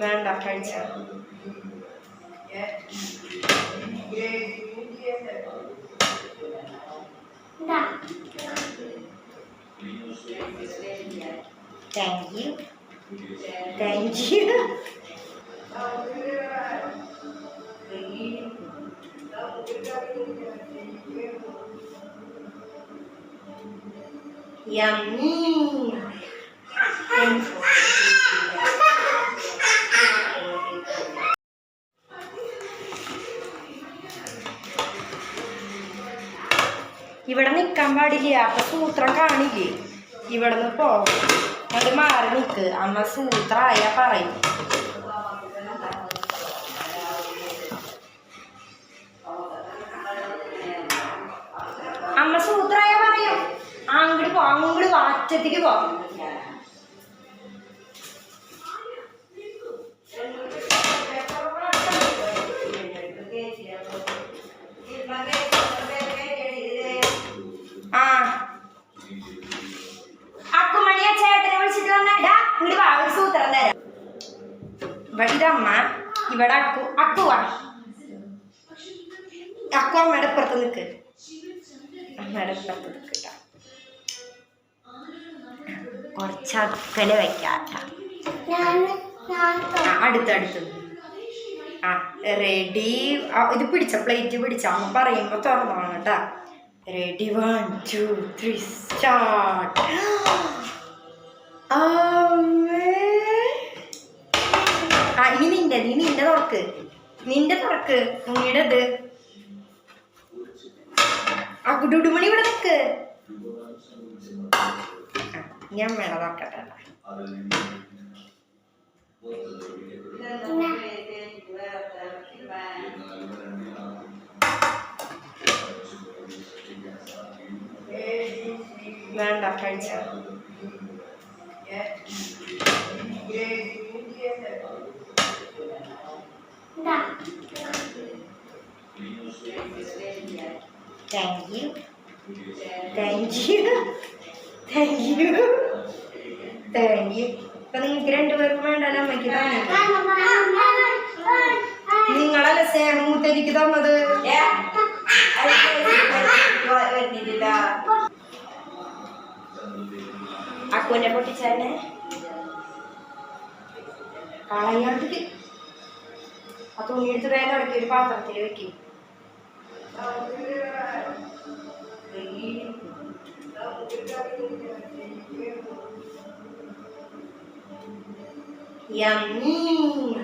വേണ്ട കഴിച്ച thank you thank you Yummy. ഇവിടെ നിൽക്കാൻ പാടില്ല? അപ്പൊ സൂത്രം കാണില്ലേ? ഇവിടെ നിന്ന് പോ. അത് മാറി നിൽക്ക് അമ്മ സൂത്രായ പറയും. അമ്മ സൂത്രായ പറയും. അങ്ങോട്ട് പോ. അങ്ങോട്ട് വാറ്റത്തേക്ക് പോ. ഇതമ്മ ഇവിടെ അക്കു അക്കുവാ അക്കു അമ്മയുടെ പുറത്ത് നിൽക്ക് അമ്മയുടെ പുറത്ത് നിൽക്കട്ട കുറച്ച് അക്കൽ വെക്കാട്ട അടുത്ത് അടുത്ത്. ആ റെഡി ഇത് പിടിച്ച പ്ലേറ്റ് പിടിച്ച. അമ്മ പറയുമ്പോ തുറന്നോണം കേട്ടാ ready one two three start ആ നിന്റെ നീ നിന്റെ തുറക്ക്. നിന്റെ തുറക്ക്. ഉണ്ണിയുടേത് ആ കുടുടുമണി ഇവിടെ നിക്ക്. ആ, ഞാൻ വേണം നോക്കട്ടെ വേണ്ട കഴിച്ച. Thank you thank you thank you thank you ഇപ്പൊ നിങ്ങൾക്ക് രണ്ടുപേർക്കും വേണ്ടല്ലോ അമ്മയ്ക്ക് നിങ്ങളല്ല സ്നേഹം സ്നേഹമൂത്ത് എനിക്ക് തന്നത് അക്കുവിനെ പൊട്ടിച്ചേനെ കളയാണ്ടിക്ക് ആ തുണിയെടുത്ത് വേഗം ഇടയ്ക്ക് ഒരു പാത്രത്തിൽ വെക്കും Yummy.